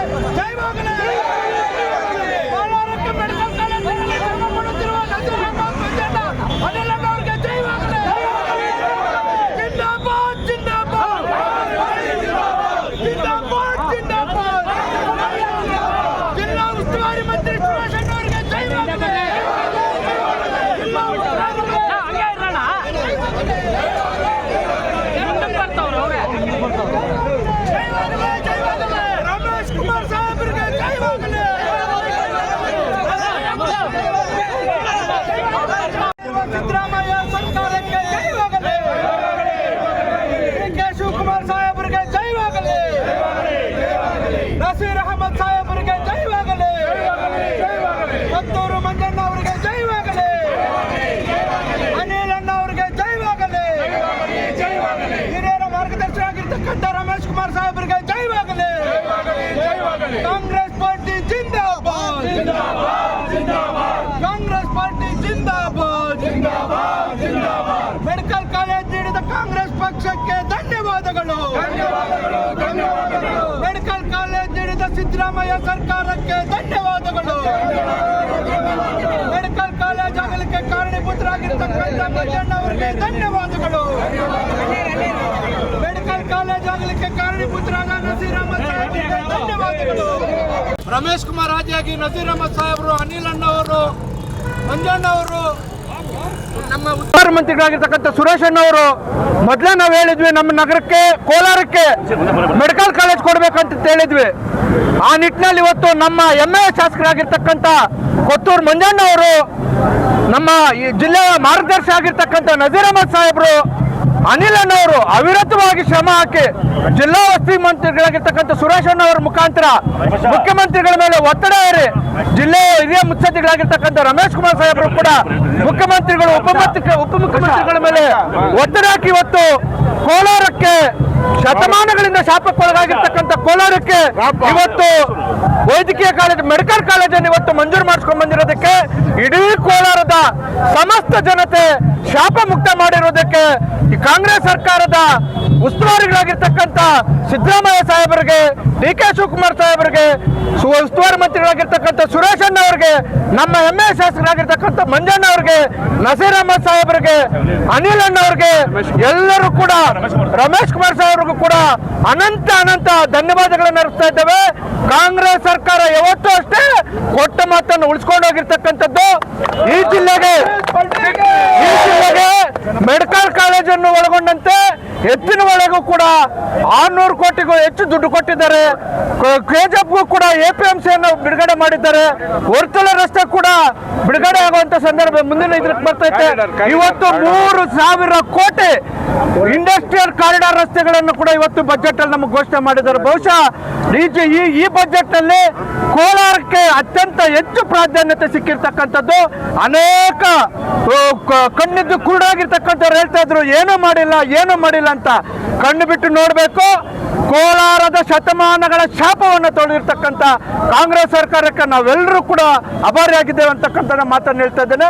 ಸಾಹೇಬರಿಗೆ ಜಯವಾಗಲಿ ಕೋಲಾರಕ್ಕೆ ಮೆಡಿಕಲ್ ಕಾಲೇಜಿನಲ್ಲಿ ಶ್ರಮ ಪಡುತ್ತಿರುವ ನಜೀರ್ ಅಹಮದ್ ಮಂಜಣ್ಣ ಅನಿಲ್ ಅಣ್ಣ ಅವರಿಗೆ ಜಯವಾಗಲಿ ಜಿಂದಾಬಾದ್ ಜಿಂದಾಬಾದ್ ಜಿಂದಾಬಾದ್ ಜಿಂದಾಬಾದ್ ಜಿಲ್ಲಾ ಉಸ್ತುವಾರಿ ಮಂತ್ರಿ ಸುರೇಶ್ ಅಣ್ಣ ಅವರಿಗೆ ಜಯವಾಗಲಿ ಜಿಲ್ಲಾ ಉಸ್ತುವಾರಿ ಮಂತ್ರಿ ಜಯವಾಗಲಿ ಜಯವಾಗಲಿ ರಮೇಶ್ ಕುಮಾರ್ ಸಾಹೇಬರಿಗೆ ಜಯವಾಗಲಿ ಸಿದ್ದರಾಮಯ್ಯ ಸರ್ಕಾರಕ್ಕೆ ಜಯವಾಗಲಿ ಡಿ ಕೆ ಶಿವಕುಮಾರ್ ಸಾಹೇಬರಿಗೆ ಜಯವಾಗಲಿ ನಸೀರ್ ಅಹಮದ್ ಸಾಹೇಬರಿಗೆ ಜಯವಾಗಲಿ ಮತ್ತೂರು ಮಂಜಣ್ಣ ಅವರಿಗೆ ಜಯವಾಗಲಿ ಅನಿಲ್ ಅಣ್ಣ ಅವರಿಗೆ ಜಯವಾಗಲಿ ಹಿರಿಯರ ಆಗಿರ್ತಕ್ಕಂಥ ರಮೇಶ್ ಕುಮಾರ್ ಸಾಹೇಬರಿಗೆ ಜೈವಾಗಲಿ ಕಾಂಗ್ರೆಸ್ ಪಾರ್ಟಿ ಜಿಂದಾಬಾದ್. ಕಾಂಗ್ರೆಸ್ ಪಾರ್ಟಿ ಜಿಂದಾಬಾದ್. ಮೆಡಿಕಲ್ ಕಾಲೇಜ್ ನೀಡಿದ ಕಾಂಗ್ರೆಸ್ ಪಕ್ಷಕ್ಕೆ ಧನ್ಯವಾದಗಳು. ಮೆಡಿಕಲ್ ಕಾಲೇಜ್ ನೀಡಿದ ಸಿದ್ದರಾಮಯ್ಯ ಸರ್ಕಾರಕ್ಕೆ ಧನ್ಯವಾದಗಳು. ಮೆಡಿಕಲ್ ಕಾಲೇಜ್ ಆಗಲಿಕ್ಕೆ ಕಾರಣೀಭೂತರಾಗಿರ್ತಕ್ಕಂಥ ಮಂಜಣ್ಣ ಅವರಿಗೆ ಧನ್ಯವಾದಗಳು. ಕಾರಣೀಭೂತರಾದ ನಸೀರ್ ಅಹಮದ್ ಸಾಹೇಬರಿಗೆ ಧನ್ಯವಾದಗಳು. ರಮೇಶ್ ಕುಮಾರ್ ಆದಿಯಾಗಿ ನಸೀರ್ ಅಹಮದ್ ಸಾಹೇಬರು ಅನಿಲ್ ಅಣ್ಣ ಅವರು ಮಂಜಣ್ಣ ಅವರು ನಮ್ಮ ಉತ್ತರ ಮಂತ್ರಿಗಳಾಗಿರ್ತಕ್ಕಂಥ ಸುರೇಶ್ ಅಣ್ಣವರು ಮೊದಲೇ ನಾವು ಹೇಳಿದ್ವಿ ನಮ್ಮ ನಗರಕ್ಕೆ ಕೋಲಾರಕ್ಕೆ ಮೆಡಿಕಲ್ ಕಾಲೇಜ್ ಕೊಡಬೇಕಂತ ಹೇಳಿದ್ವಿ. ಆ ನಿಟ್ಟಿನಲ್ಲಿ ಇವತ್ತು ನಮ್ಮ ಎಂ ಎ ಶಾಸಕರಾಗಿರ್ತಕ್ಕಂಥ ಕೊತ್ತೂರು ಮಂಜಣ್ಣ ಅವರು ನಮ್ಮ ಈ ಜಿಲ್ಲೆಯ ಮಾರ್ಗದರ್ಶಿ ಆಗಿರ್ತಕ್ಕಂಥ ನಜೀರ್ ಅಹಮದ್ ಸಾಹೇಬರು ಅನಿಲ್ ಅಣ್ಣವರು ಅವಿರತವಾಗಿ ಶ್ರಮ ಹಾಕಿ ಜಿಲ್ಲಾ ವಸತಿ ಮಂತ್ರಿಗಳಾಗಿರ್ತಕ್ಕಂಥ ಸುರೇಶ್ ಅಣ್ಣವರ ಮುಖಾಂತರ ಮುಖ್ಯಮಂತ್ರಿಗಳ ಮೇಲೆ ಒತ್ತಡ ಏರಿ ಜಿಲ್ಲೆಯ ಹಿರಿಯ ಮುತ್ಸದ್ದಿಗಳಾಗಿರ್ತಕ್ಕಂಥ ರಮೇಶ್ ಕುಮಾರ್ ಸಾಹೇಬರು ಕೂಡ ಮುಖ್ಯಮಂತ್ರಿಗಳು ಉಪಮುಖ್ಯ ಉಪಮುಖ್ಯಮಂತ್ರಿಗಳ ಮೇಲೆ ಒತ್ತಡ ಹಾಕಿ ಇವತ್ತು ಕೋಲಾರಕ್ಕೆ ಶತಮಾನಗಳಿಂದ ಶಾಪಕ್ಕೊಳಗಾಗಿರ್ತಕ್ಕಂಥ ಕೋಲಾರಕ್ಕೆ ಇವತ್ತು ವೈದ್ಯಕೀಯ ಕಾಲೇಜ್ ಮೆಡಿಕಲ್ ಕಾಲೇಜನ್ನು ಇವತ್ತು ಮಂಜೂರು ಮಾಡಿಸ್ಕೊಂಡ್ ಬಂದಿರೋದಕ್ಕೆ ಇಡೀ ಕೋಲಾರದ ಸಮಸ್ತ ಜನತೆ ಶಾಪ ಮುಕ್ತ ಮಾಡಿರುವುದಕ್ಕೆ ಈ ಕಾಂಗ್ರೆಸ್ ಸರ್ಕಾರದ ಉಸ್ತುವಾರಿಗಳಾಗಿರ್ತಕ್ಕಂಥ ಸಿದ್ದರಾಮಯ್ಯ ಸಾಹೇಬರಿಗೆ, ಡಿ ಕೆ ಶಿವಕುಮಾರ್ ಸಾಹೇಬರಿಗೆ ಸು- ಉಸ್ತುವಾರಿ ಮಂತ್ರಿಗಳಾಗಿರ್ತಕ್ಕಂಥ ಸುರೇಶ್ ಅಣ್ಣ ಅವರಿಗೆ ನಮ್ಮ ಎ ಶಾಸಕರಾಗಿರ್ತಕ್ಕಂಥ ಮಂಜಣ್ಣ ಅವ್ರಿಗೆ, ನಸೀರ್ ಅಹಮದ್ ಸಾಹೇಬರಿಗೆ, ಅನಿಲ್ ಅಣ್ಣ ಅವ್ರಿಗೆ ಎಲ್ಲರೂ ಕೂಡ, ರಮೇಶ್ ಕುಮಾರ್ ಸಾಹೇಬ್ರಿಗೂ ಕೂಡ ಅನಂತ ಅನಂತ ಧನ್ಯವಾದಗಳನ್ನು ಅರ್ಪಿಸ್ತಾ ಇದ್ದೇವೆ. ಕಾಂಗ್ರೆಸ್ ಸರ್ಕಾರ ಯಾವತ್ತೂ ಅಷ್ಟೇ ಕೊಟ್ಟ ಮಾತನ್ನು ಉಳಿಸ್ಕೊಂಡು ಹೋಗಿರ್ತಕ್ಕಂಥದ್ದು ಈ ಜಿಲ್ಲೆಗೆ. ಈ ಜಿಲ್ಲೆಗೆ ಮೆಡಿಕಲ್ ಕಾಲೇಜನ್ನು ಒಳಗೊಂಡಂತೆ ಒಳಗೂ ಕೂಡ ಆರ್ನೂರು ಕೋಟಿಗೂ ಹೆಚ್ಚು ದುಡ್ಡು ಕೊಟ್ಟಿದ್ದಾರೆ. ಕೆಜೆಫ್ಗೂ ಕೂಡ ಎ ಪಿ ಎಂ ಸಿಯನ್ನು ಬಿಡುಗಡೆ ಮಾಡಿದ್ದಾರೆ. ವರ್ತುಲ ರಸ್ತೆ ಕೂಡ ಬಿಡುಗಡೆ ಆಗುವಂತ ಸಂದರ್ಭ ಮುಂದಿನ ಇದಕ್ಕೆ ಬರ್ತೈತೆ. ಇವತ್ತು ಮೂರು ಸಾವಿರ ಕೋಟಿ ಇಂಡಸ್ಟ್ರಿಯಲ್ ಕಾರಿಡಾರ್ ರಸ್ತೆಗಳನ್ನು ಕೂಡ ಇವತ್ತು ಬಜೆಟ್ ಅಲ್ಲಿ ನಮಗೆ ಘೋಷಣೆ ಮಾಡಿದ್ದಾರೆ. ಬಹುಶಃ ಈ ಈ ಬಜೆಟ್ ಅಲ್ಲಿ ಕೋಲಾರಕ್ಕೆ ಅತ್ಯಂತ ಹೆಚ್ಚು ಪ್ರಾಧಾನ್ಯತೆ ಸಿಕ್ಕಿರ್ತಕ್ಕಂಥದ್ದು ಅನೇಕ ಕಣ್ಣಿದ್ದು ಕುರುಡಾಗಿರ್ತಕ್ಕಂಥವ್ರು ಹೇಳ್ತಾ ಇದ್ರು ಏನೂ ಮಾಡಿಲ್ಲ ಏನೂ ಮಾಡಿಲ್ಲ ಅಂತ ಕಣ್ಣು ಬಿಟ್ಟು ನೋಡಬೇಕು. ಕೋಲಾರದ ಶತಮಾನಗಳ ಶಾಪವನ್ನು ತೊಳೆದಿರ್ತಕ್ಕಂಥ ಕಾಂಗ್ರೆಸ್ ಸರ್ಕಾರಕ್ಕೆ ನಾವೆಲ್ಲರೂ ಕೂಡ ಅಭಾರಿಯಾಗಿದ್ದೇವೆ ಅಂತಕ್ಕಂಥ ಮಾತನ್ನು ಹೇಳ್ತಾ ಇದ್ದೇನೆ.